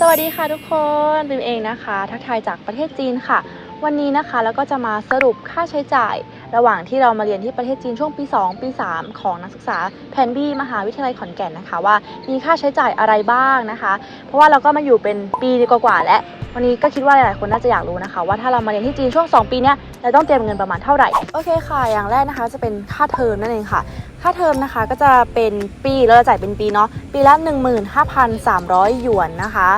สวัสดีค่ะทุกคนบิมเองนะคะ ทักทายจากประเทศจีนค่ะ วันนี้นะคะแล้วก็จะมาสรุปค่าใช้จ่าย ระหว่างที่เรามาเรียนที่ประเทศจีนช่วงปี 2 ปี 3 ของนักศึกษาแพนบีมหาวิทยาลัยขอนแก่นนะคะว่ามีค่าใช้จ่ายอะไรบ้างนะคะ เพราะว่าเราก็มาอยู่เป็นปีกว่าๆแล้ววันนี้ก็คิดว่าหลายๆคนน่าจะอยากรู้นะคะ ว่าถ้าเรามาเรียนที่จีนช่วง 2 ปีเนี้ยเราต้องเตรียมเงินประมาณเท่าไหร่โอเคค่ะ อย่างแรกนะคะจะเป็นค่าเทอมนั่นเองค่ะ ค่าเทอมนะคะก็จะเป็นปีเราจะจ่ายเป็นปีเนาะปีละ 15,300 หยวนนะคะ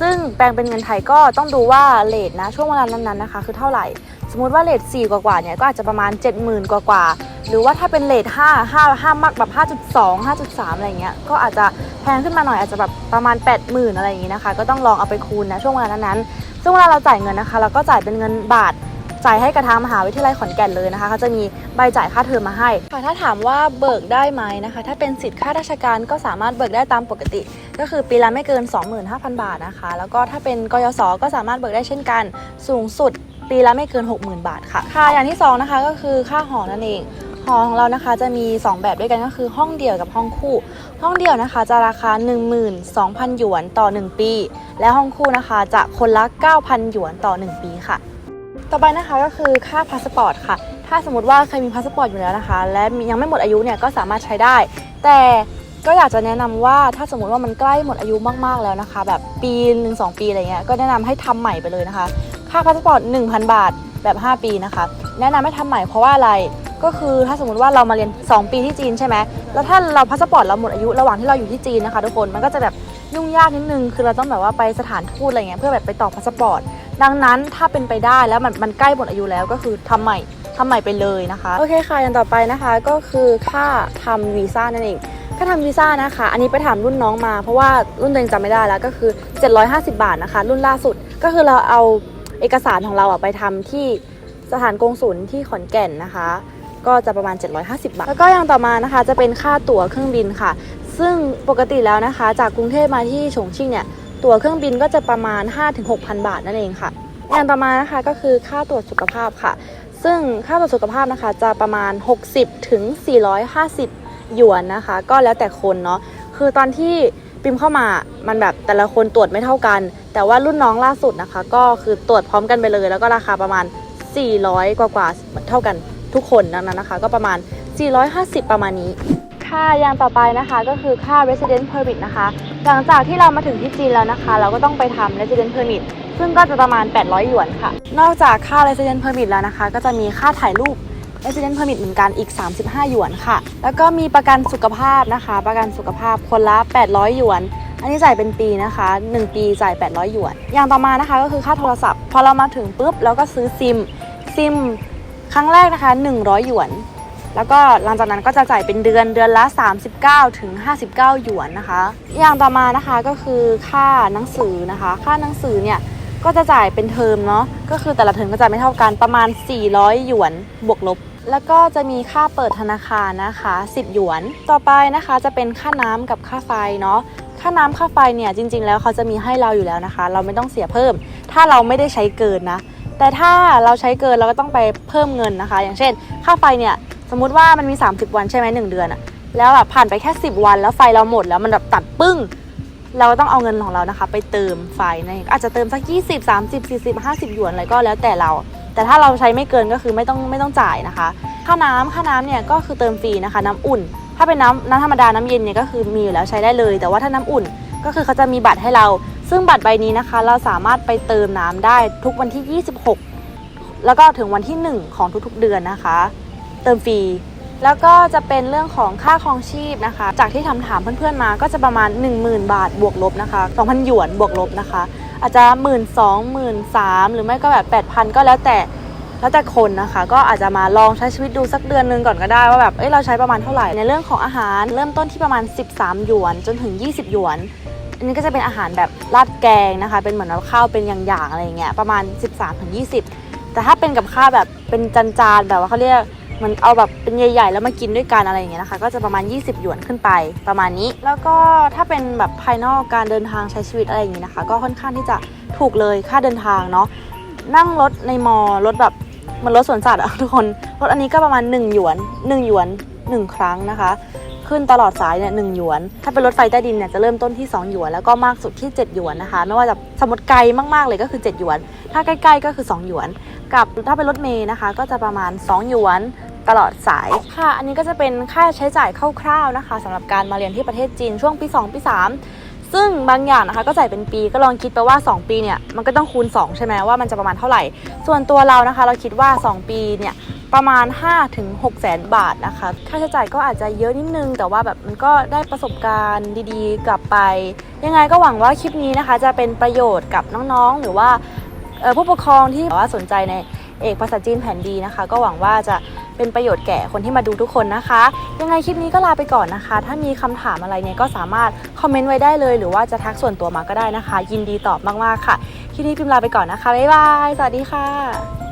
ซึ่งแปลงเป็นเงินไทยก็ต้องดูว่าเลทนะช่วงเวลานั้นๆนะคะ คือเท่าไหร่ สมมุติว่าเลท4กว่าๆเนี่ยก็อาจจะประมาณ 70,000 กว่าๆหรือว่าถ้าเป็นเลท5 5 5มากแบบ5.2 5.3 อะไรเงี้ยก็อาจจะแพงขึ้นมาหน่อยอาจจะแบบประมาณ 80,000 อะไรอย่างงี้นะคะ ก็ต้องลองเอาไปคูณนะช่วงเวลานั้นๆซึ่งเวลาเราจ่ายเงินนะคะ เราก็จ่ายเป็นเงินบาท จ่ายให้กับทางมหาวิทยาลัยขอนแก่นเลยนะคะเขาจะมีใบจ่ายค่าเทอมมาให้ค่ะถ้าถามว่าเบิกได้ไหมนะคะ ถ้าเป็นสิทธิ์ข้าราชการก็สามารถเบิกได้ตามปกติ ก็คือปีละไม่เกิน 25,000 บาทนะคะ แล้วก็ถ้าเป็นกยศก็สามารถเบิกได้เช่นกัน สูงสุดปีละไม่เกิน 60,000 บาทค่ะค่ะอย่างที่สองนะคะก็คือค่าหอนั่นเองหอของเรานะคะจะมี 2 แบบด้วยกันก็คือห้องเดี่ยวกับห้องคู่ ห้องเดี่ยวนะคะจะราคา 12,000 หยวนต่อ 1 ปี และห้องคู่นะคะจะคนละ 9,000 หยวนต่อ 1 ปีค่ะ ต่อไปนะคะก็คือค่าพาสปอร์ตค่ะ ถ้าสมมติว่าเคยมีพาสปอร์ตอยู่แล้วนะคะ และยังไม่หมดอายุเนี่ยก็สามารถใช้ได้ แต่ก็อยากจะแนะนำว่าถ้าสมมติว่ามันใกล้หมดอายุมากๆแล้วนะคะ แบบปีหนึ่งสองปีอะไรเงี้ยก็แนะนำให้ทำใหม่ไปเลยนะคะ ค่าพาสปอร์ต1,000 บาทแบบ 5 ปีนะคะ แนะนำให้ทำใหม่เพราะว่าอะไรก็คือถ้าสมมติว่าเรามาเรียน 2 ปีที่จีนใช่ไหมแล้วถ้าเราพาสปอร์ตเราหมดอายุระหว่างที่เราอยู่ที่จีนนะคะ ทุกคนมันก็จะแบบยุ่งยากนิดนึงคือเราต้องแบบว่าไปสถานทูตอะไรเงี้ยเพื่อแบบไปต่อพาสปอร์ต ดังนั้นถ้าเป็นไปได้แล้วมันมันใกล้หมดอายุแล้วก็คือทำใหม่ทำใหม่ไปเลยนะคะ โอเคค่ะอย่างต่อไปนะคะก็คือค่าทำวีซ่านั่นเองค่าทำวีซ่านะคะ อันนี้ไปถามรุ่นน้องมา เพราะว่ารุ่นตัวเองจำไม่ได้แล้วก็คือ 750 บาทนะคะ รุ่นล่าสุดก็คือเราเอาเอกสารของเราอะไปทำที่สถานกงศุลที่ขอนแก่นนะคะ ก็จะประมาณ 750 บาท แล้วก็อย่างต่อมานะคะจะเป็นค่าตั๋วเครื่องบินค่ะ ซึ่งปกติแล้วนะคะ จากกรุงเทพมาที่ฉงชิ่งเนี่ย ตั๋วเครื่องบินก็จะประมาณ 5-6,000 บาทนั่นเองค่ะอย่างต่อมานะคะก็คือค่าตรวจสุขภาพค่ะ ซึ่งค่าตรวจสุขภาพนะคะจะประมาณ 60ถึง450 หยวนนะคะ ก็แล้วแต่คนเนาะคือตอนที่ปิมเข้ามามันแบบแต่ละคนตรวจไม่เท่ากัน แต่ว่ารุ่นน้องล่าสุดนะคะ ก็คือตรวจพร้อมกันไปเลย แล้วก็ราคาประมาณ 400 กว่ากว่าๆเท่ากันทุกคนดังนั้นนะคะ ก็ประมาณ 450 ประมาณนี้ ค่าอย่างต่อไปนะคะก็คือค่า resident permit นะคะ หลังจากที่เรามาถึงที่จีนแล้วนะคะ เราก็ต้องไปทำ resident permit ซึ่งก็จะประมาณ 800 หยวนค่ะ นอกจากค่า resident permit แล้วนะคะ ก็จะมีค่าถ่ายรูป resident permit เหมือนกันอีก 35 หยวนค่ะ แล้วก็มีประกันสุขภาพนะคะ ประกันสุขภาพคนละ 800 หยวน อันนี้จ่ายเป็นปีนะคะ 1 ปีจ่าย 800 หยวน อย่างต่อมานะคะก็คือค่าโทรศัพท์ พอเรามาถึงปุ๊บเราก็ซื้อซิม ซิม ครั้งแรกนะคะ 100 หยวน แล้วก็หลังจากนั้นก็จะจ่ายเป็นเดือนเดือนละ 39ถึง59 หยวนนะคะ อย่างต่อมานะคะก็คือค่าหนังสือนะคะ ค่าหนังสือเนี่ยก็จะจ่ายเป็นเทอมเนาะก็คือแต่ละเทอมก็จ่ายไม่เท่ากันประมาณ 400 หยวนบวกลบ แล้วก็จะมีค่าเปิดธนาคารนะคะ 10 หยวน ต่อไปนะคะจะเป็นค่าน้ำกับค่าไฟเนาะค่าน้ำค่าไฟเนี่ยจริง ๆ แล้วเขาจะมีให้เราอยู่แล้วนะคะ เราไม่ต้องเสียเพิ่ม ถ้าเราไม่ได้ใช้เกินนะแต่ถ้าเราใช้เกินเราก็ต้องไปเพิ่มเงินนะคะ อย่างเช่น ค่าไฟเนี่ย สมมุติว่ามันมี 30 วันใช่ไหมหนึ่งเดือนอะแล้วแบบผ่านไปแค่ 10 วันแล้วไฟเราหมดแล้วมันแบบตัดปึ้ง เราต้องเอาเงินของเรานะคะ ไปเติมไฟนะอาจจะเติมสัก 20 30 40 50หยวนอะไรก็แล้วแต่เรา แต่ถ้าเราใช้ไม่เกินก็คือไม่ต้องไม่ต้องจ่ายนะคะ ค่าน้ำค่าน้ำเนี่ยก็คือเติมฟรีนะคะ น้ำอุ่น ถ้าเป็นน้ำน้ำธรรมดาน้ำเย็นเนี่ยก็คือมีอยู่แล้วใช้ได้เลย แต่ว่าถ้าน้ำอุ่นก็คือเขาจะมีบัตรให้เรา ซึ่งบัตรใบนี้นะคะ เราสามารถไปเติมน้ำได้ทุกวันที่ 26 แล้วก็ถึงวันที่ 1 ของทุกๆเดือนนะคะ เติมฟรีแล้วก็จะเป็นเรื่องของค่าครองชีพนะคะ จากที่ทำถามเพื่อนๆมาก็จะประมาณ 10,000 บาทบวกลบนะคะ 2,000 หยวนบวกลบนะคะ อาจจะ 1 2 0 0 0 1 3 0 0หรือไม่ก็แบบ 8,000 ก็แล้วแต่แล้วแต่คนนะคะ ก็อาจจะมาลองใช้ชีวิตดูสักเดือนนึงก่อนก็ได้ว่าแบบเอ้ยเราใช้ประมาณเท่าไหร่ในเรื่องของอาหารเริ่มต้นที่ประมาณ 13 หยวนจนถึง 20 หยวนอันนี้ก็จะเป็นอาหารแบบราดแกงนะคะ เป็นเหมือนแบบข้าวเป็นอย่างๆอะไรเงี้ยประมาณ 13ถึง20 แต่ถ้าเป็นกับข้าวแบบเป็นจานๆแบบว่าเขาเรียก มันเอาแบบเป็นใหญ่ๆ แล้วมากินด้วยกันอะไรอย่างเงี้ยนะคะ ก็จะประมาณ 20 หยวนขึ้นไปประมาณนี้ แล้วก็ถ้าเป็นแบบภายนอกการเดินทางใช้ชีวิตอะไรอย่างงี้นะคะ ก็ค่อนข้างที่จะถูกเลยค่าเดินทางเนาะนั่งรถในมอรถแบบมันรถสวนสัตว์อะทุกคนรถอันนี้ก็ประมาณ 1 หยวน 1 หยวน 1 ครั้งนะคะ ขึ้นตลอดสายเนี่ยหนึ่งหยวน ถ้าเป็นรถไฟใต้ดินเนี่ยจะเริ่มต้นที่ 2 หยวน แล้วก็มากสุดที่ 7 หยวนนะคะ ไม่ว่าจะสมมติไกลมากๆเลยก็คือ 7 หยวน ถ้าใกล้ๆก็คือ 2 หยวน กับถ้าเป็นรถเมย์นะคะ ก็จะประมาณ 2 หยวนตลอดสายค่ะ อันนี้ก็จะเป็นค่าใช้จ่ายคร่าวๆนะคะสำหรับการมาเรียนที่ประเทศจีนช่วงปี 2 ปี 3 ซึ่งบางอย่างนะคะก็จ่ายเป็นปีก็ลองคิดไปว่า 2 ปีเนี่ยมันก็ต้องคูณ 2 ใช่ไหมว่ามันจะประมาณเท่าไหร่ ส่วนตัวเรานะคะ เราคิดว่า 2 ปีเนี่ยประมาณ5ถึง6แสนบาทนะคะ ค่าใช้จ่ายก็อาจจะเยอะนิดนึง แต่ว่าแบบมันก็ได้ประสบการณ์ดีๆ กลับไป ยังไงก็หวังว่าคลิปนี้นะคะ จะเป็นประโยชน์กับน้องๆ หรือว่าผู้ปกครองที่แบบว่าสนใจในเอกภาษาจีนแผนดีนะคะ ก็หวังว่าจะ เป็นประโยชน์แก่คนที่มาดูทุกคนนะคะ ยังไงคลิปนี้ก็ลาไปก่อนนะคะ ถ้ามีคำถามอะไรเนี่ยก็สามารถคอมเมนต์ไว้ได้เลย หรือว่าจะทักส่วนตัวมาก็ได้นะคะ ยินดีตอบมากๆค่ะคลิปนี้พิมลาไปก่อนนะคะบ๊ายบายสวัสดีค่ะ